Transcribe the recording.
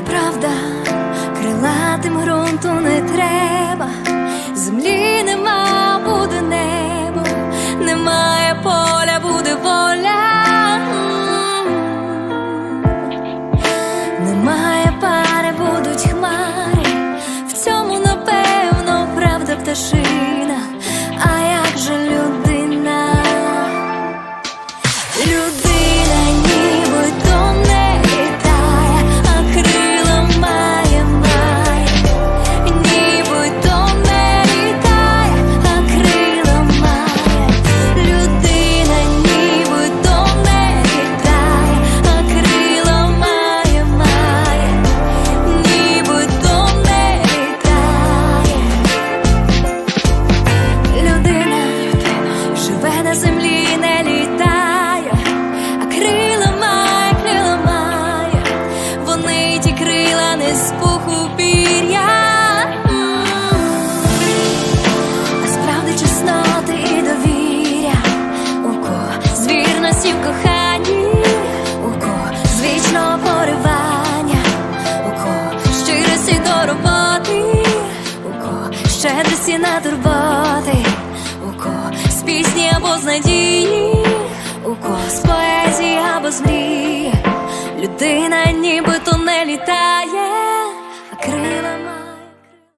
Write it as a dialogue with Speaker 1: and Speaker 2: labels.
Speaker 1: правда, крилатим ґрунту не треба, землі нема, буде небо, немає поля, буде воля. Немає пари, будуть хмари, в цьому напевно правда пташина, а як же? Людина пуху пір'я. А чесноти і довіря, у кого з вірності в коханні, у кого з вічного поривання, у кого щирості до у кого щедрості на турботи, у кого з пісні або з у кого з поезії або з мрії, людина літає,